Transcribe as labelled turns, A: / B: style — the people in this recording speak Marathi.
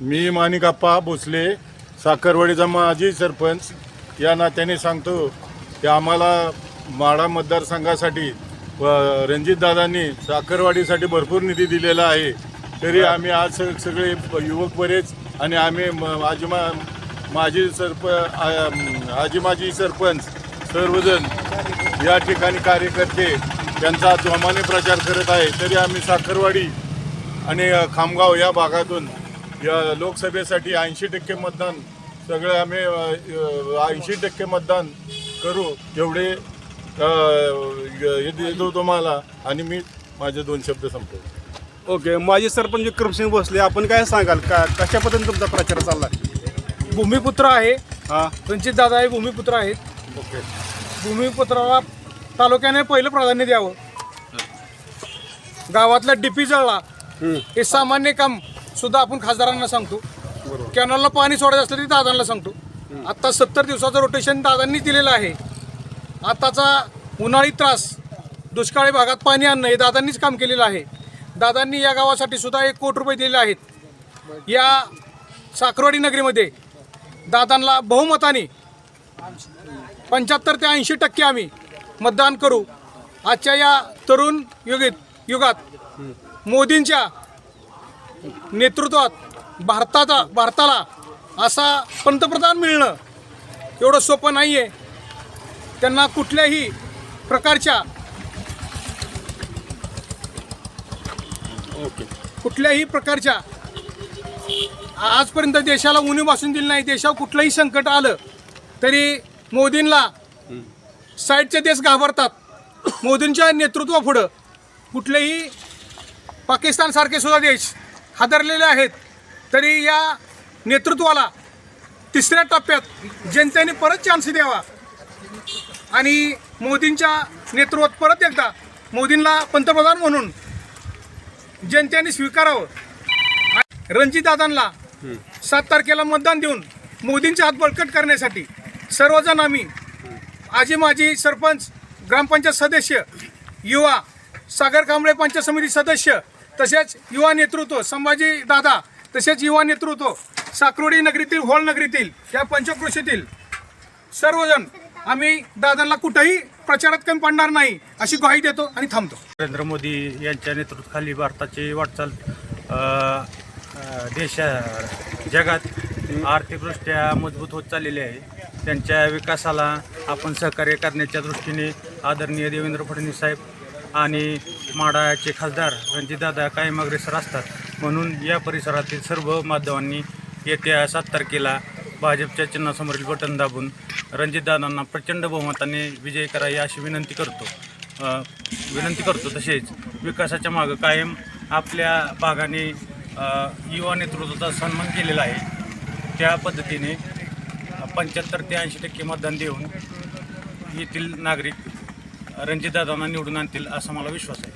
A: मी माणिकाप्पा भोसले साखरवाडीचा माजी सरपंच. या नात्याने सांगतो की आम्हाला माडा मतदारसंघासाठी रणजितदादांनी साखरवाडीसाठी भरपूर निधी दिलेला आहे. तरी आम्ही आज सगळे युवक बरेच आणि आम्ही म- माझी मा माजी सरप आजी माजी सरपंच सर्वजण या ठिकाणी कार्यकर्ते त्यांचा जोमाने प्रचार करत आहे तरी आम्ही साखरवाडी आणि खामगाव या भागातून या लोकसभेसाठी ऐंशी टक्के मतदान सगळे आम्ही ऐंशी टक्के मतदान करू एवढे देतो तुम्हाला आणि मी माझे दोन शब्द संपतो
B: ओके माजी सरपंच विक्रमसिंग भोसले आपण काय सांगाल? का कशा पद्धतीने तुमचा प्रचार चालला
C: भूमिपुत्र आहे.
B: हां.
C: दादा हे भूमिपुत्र आहेत.
B: ओके.
C: भूमिपुत्राला तालुक्याने पहिलं प्राधान्य द्यावं. गावातला डीपी जळला हे सामान्य काम सुद्धा आपण खासदारांना सांगतो. कॅनलला पाणी सोडायचं असलं तरी दादांना सांगतो. आता सत्तर दिवसाचं रोटेशन दादांनी दिलेलं आहे. आताचा उन्हाळी त्रास दुष्काळी भागात पाणी आणणं हे दादांनीच काम केलेलं आहे. दादांनी या गावासाठी सुद्धा एक कोटी रुपये दिलेले आहेत. या साखरवाडी नगरीमध्ये दादांना बहुमताने पंच्याहत्तर ते ऐंशी टक्के आम्ही मतदान करू. आजच्या या तरुण युगीत युगात मोदींच्या नेतृत्वात भारताचा भारताला असा पंतप्रधान मिळणं एवढं सोपं नाही आहे त्यांना कुठल्याही प्रकारच्या
B: ओके.
C: कुठल्याही प्रकारच्या आजपर्यंत देशाला उणीव बसून दिली नाही. देशावर कुठलंही संकट आलं तरी मोदींना साईडचे देश घाबरतात. मोदींच्या नेतृत्वापुढं कुठलेही पाकिस्तानसारखे सुद्धा देश हादरलेले आहेत. तरी या नेतृत्वाला तिसऱ्या टप्प्यात जनतेने परत चान्स द्यावा. आणि मोदींच्या नेतृत्वात परत एकदा मोदींना पंतप्रधान म्हणून जनतेने स्वीकारावं. रणजितदादांना सात तारखेला मतदान देऊन मोदींचे हात बळकट करण्यासाठी सर्वजण आम्ही आजी माजी सरपंच ग्रामपंचायत सदस्य युवा सागर कांबळे पंचायत समिती सदस्य तसेच युवा नेतृत्व संभाजी दादा तसेच युवा नेतृत्व साक्रोडी नगरीतील होळ नगरीतील या पंचक्रोशीतील सर्वजण आम्ही दादांना कुठंही प्रचारात कमी पडणार नाही अशी ग्वाही देतो आणि थांबतो.
D: नरेंद्र मोदी यांच्या नेतृत्वाखाली भारताची वाटचाल देशा जगात आर्थिकदृष्ट्या मजबूत होत चाललेली आहे. त्यांच्या विकासाला आपण सहकार्य करण्याच्या दृष्टीने आदरणीय देवेंद्र फडणवीस साहेब आणि माडाचे खासदार रणजितदादा कायम अग्रेसर असतात. म्हणून या परिसरातील सर्व माध्यमांनी येत्या सात तारखेला भाजपच्या चिन्हासमोरील बटन दाबून रणजितदादांना प्रचंड बहुमताने विजय करावी अशी विनंती करतो. विनंती करतो. तसेच विकासाच्या मागं कायम आपल्या भागाने युवा नेतृत्वाचा सन्मान केलेला आहे. त्या पद्धतीने पंच्याहत्तर ते ऐंशी टक्के मतदान देऊन येथील नागरिक रणजितदादांना निवडून आणतील असा मला विश्वास आहे.